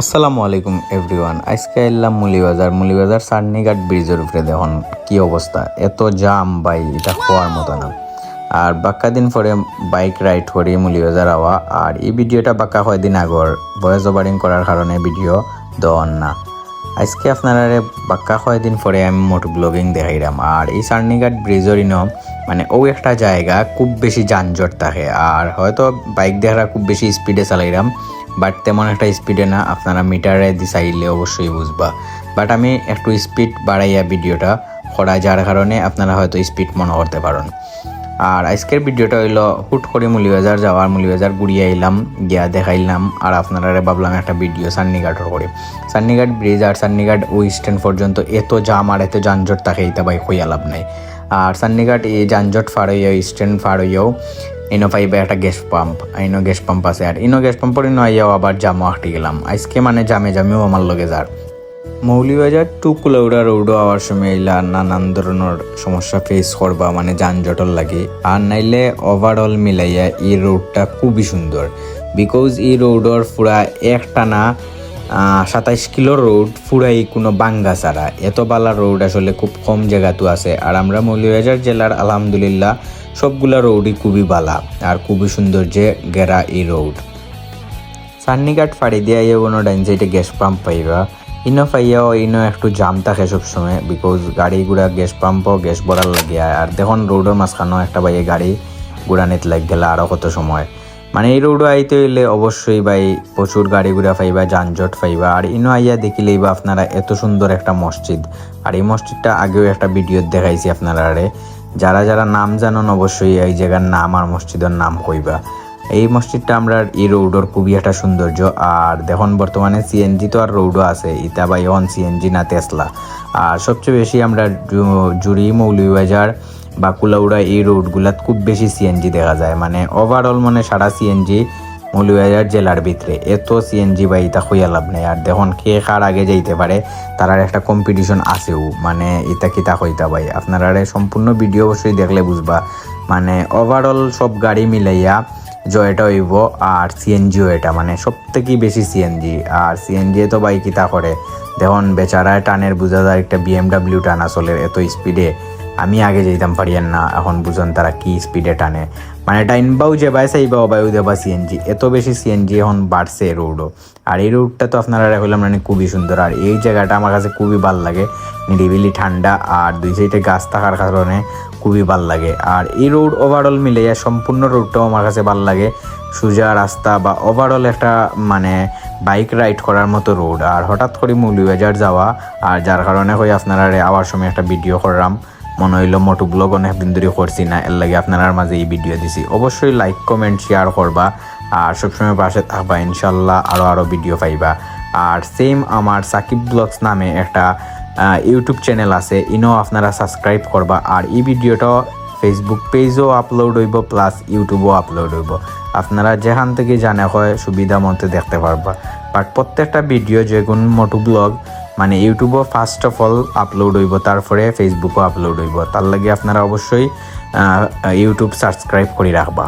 আসসালামু আলাইকুম এভরিওয়ান আজকে এলাম মুলিবাজার। মুলিবাজার সার্নিঘাট ব্রিজের উপরে, দেখুন কি অবস্থা। এত জাম বাই এটা হওয়ার মতো না। আর বাক্কা দিন পরে বাইক রাইড করি মুলিবাজার আওয়া। আর এই ভিডিওটা বাক্কা কয়দিন আগর। ভয়েস ওভারিং করার কারণে ভিডিও দেওয়ান না। আজকে আপনারা বাক্কা কয়দিন পরে আমি মোট ব্লগিং দেখাইলাম আর এই সার্নিঘাট ব্রিজের ইনো মানে ও একটা জায়গা, খুব বেশি যানজট থাকে। আর হয়তো বাইক দেখারা খুব বেশি স্পিডে চালাইলাম বাট তেমন একটা স্পিডে না, আপনারা মিটারে দিছাইলে অবশ্যই বুঝবা। বাট আমি একটু স্পিড বাড়াইয়া ভিডিওটা করা, যার কারণে আপনারা হয়তো স্পিড মনে করতে পারেন। আর আজকের ভিডিওটা হইল হুট করে মুলিবাজার যাওয়ার, মুলিবাজার ঘুরিয়ে আইলাম, গিয়া দেখাইলাম, আর আপনারা ভাবলাম একটা ভিডিও সান্নিঘাটর করে। সান্নিঘাট ব্রিজ আর সান্নিঘাট ওই স্ট্যান্ড পর্যন্ত এত জাম আর এত যানজট থাকে এটা ভাই হইয়া লাভ নাই। আর সান্নিঘাট এই যানজট ফার হইয়া স্ট্যান্ড ফার হইয়াও ইনো পাইবে একটা গ্যাস পাম্প ইনো গ্যাস পাম্প আছে আর ইনো গ্যাস পাম্পর ইনো আইয়াও আবার জামও আটকে গেলাম আজকে মানে জামে জামেও আমার লগে যার মৌলিবাজার টু কুলাউড়া রোডও আওয়ার সময় ইলা নানান ধরনের সমস্যা ফেস করবা মানে যানজটর লাগে আর নাইলে ওভারঅল মিলাইয়া এই রোডটা খুবই সুন্দর বিকজ এই রোডর পুরা একটানা সাতাইশ কিলো রোড ফুরাই কোনো বাঙ্গা ছাড়া। এত বালা রোড আসলে খুব কম জায়গাতো আছে। আর আমরা মৌলিবাজার জেলার আলহামদুলিল্লাহ সবগুলা রোডই খুবই বালা আর খুবই সুন্দর যে গেরা এই রোড সান্নিঘাট ফাড়ি দিয়া ইয়ে কোনো ডাইন সাইডে গ্যাস পাম্প পাইবা। ইনো পাইয়াও ইনো একটু জাম থাকে সবসময় বিকজ গাড়ি গুড়া গ্যাস পাম্পও গ্যাস ভরার লাগে আর দেখুন রোডের মাঝখানেও একটা বাইয়ে গাড়ি গুড়ানিত লাগ গেলে আরও কত সময়। মানে এই রোডও আইতে হইলে অবশ্যই ভাই প্রচুর গাড়ি ঘুরা পাইবা যানজট পাইবা আর ইনো আইয়া দেখিলেই বা আপনারা এত সুন্দর একটা মসজিদ। আর এই মসজিদটা আগেও একটা ভিডিও দেখাইছি আপনারা আরে যারা যারা নাম জানান অবশ্যই এই জায়গার নাম আর মসজিদের নাম কইবা। এই মসজিদটা আমরা এই রোডর খুবই একটা সৌন্দর্য। আর দেখুন, বর্তমানে সিএনজি তো আর রোডও আছে। ইতা বা এখন সিএনজি না তেসলা। আর সবচেয়ে বেশি আমরা জুরি মৌলভীবাজার বা কুলাউড়া এই রোডগুলাত খুব বেশি সিএনজি দেখা যায়। মানে ওভারঅল মানে সারা সিএনজি মৌলভীবাজার জেলার ভিতরে। এত সিএনজি বা ইতা হইয়া লাভ নেই। আর দেখুন, কে কার আগে যাইতে পারে তারার একটা কম্পিটিশন আছেও। মানে ইতা কিতা হইতা ভাই? আপনারা সম্পূর্ণ ভিডিও অবশ্যই দেখলে বুঝবা। মানে ওভারঅল সব গাড়ি মিলাইয়া জয়টা হইব আর সিএনজিও এটা। মানে সব থেকে বেশি সিএনজি আর সিএনজি তো বাইক কিতা করে? দেখুন, বেচারায় টানের বুঝা যায়, একটা বিএমডাব্লিউ টানা চলে এত স্পিডে আমি আগে যেতাম পারিয়েন না, এখন বুঝুন তারা কি স্পিডে টানে। মানে টাইনবাও যে বাই সাইবাও বায়ু দেবা সিএনজি এত বেশি সিএনজি এখন বাড়ছে রোডও আর এই রোডটা তো আপনারা হইলাম মানে খুবই সুন্দর। আর এই জায়গাটা আমার কাছে খুবই ভালো লাগে। নিরিবিলি ঠান্ডা, আর দুই সাইডে গাছ থাকার কারণে খুবই ভালো লাগে। আর এই রোড ওভারঅল মিলিয়ে সম্পূর্ণ রোডটাও আমার কাছে ভালো লাগে। সোজা রাস্তা বা ওভারঅল একটা মানে বাইক রাইড করার মতো রোড আর হঠাৎ করে মৌলভীবাজার যাওয়া, আর যার কারণে হয়ে আপনারা আওয়ার সময় একটা ভিডিও করলাম। মনে হইল মোটু ব্লগ অনেক দিন ধরে করছি না, এর লাগে আপনার মাঝে এই ভিডিও দিছি। অবশ্যই লাইক কমেন্ট শেয়ার করবা, আর সবসময় পাশে থাকবা, ইনশাল্লাহ আরও আরও ভিডিও পাইবা। আর সেম আমার সাকিব ব্লগস নামে একটা ইউটিউব চ্যানেল আছে, ইনও আপনারা সাবস্ক্রাইব করবা, আর এই ভিডিওটা ফেসবুক পেজও আপলোড হইব প্লাস ইউটিউবও আপলোড হইব। আপনারা যেখান থেকে জানা হয়, সুবিধা মতো দেখতে পারবা। বাট প্রত্যেকটা ভিডিও যে কোনো মোটু ব্লগ মানে ইউটিউবও ফার্স্ট অফ অল আপলোড হইব, তারপরে ফেসবুকও আপলোড হইব। তার লাগে আপনারা অবশ্যই ইউটিউব সাবস্ক্রাইব করে রাখবা।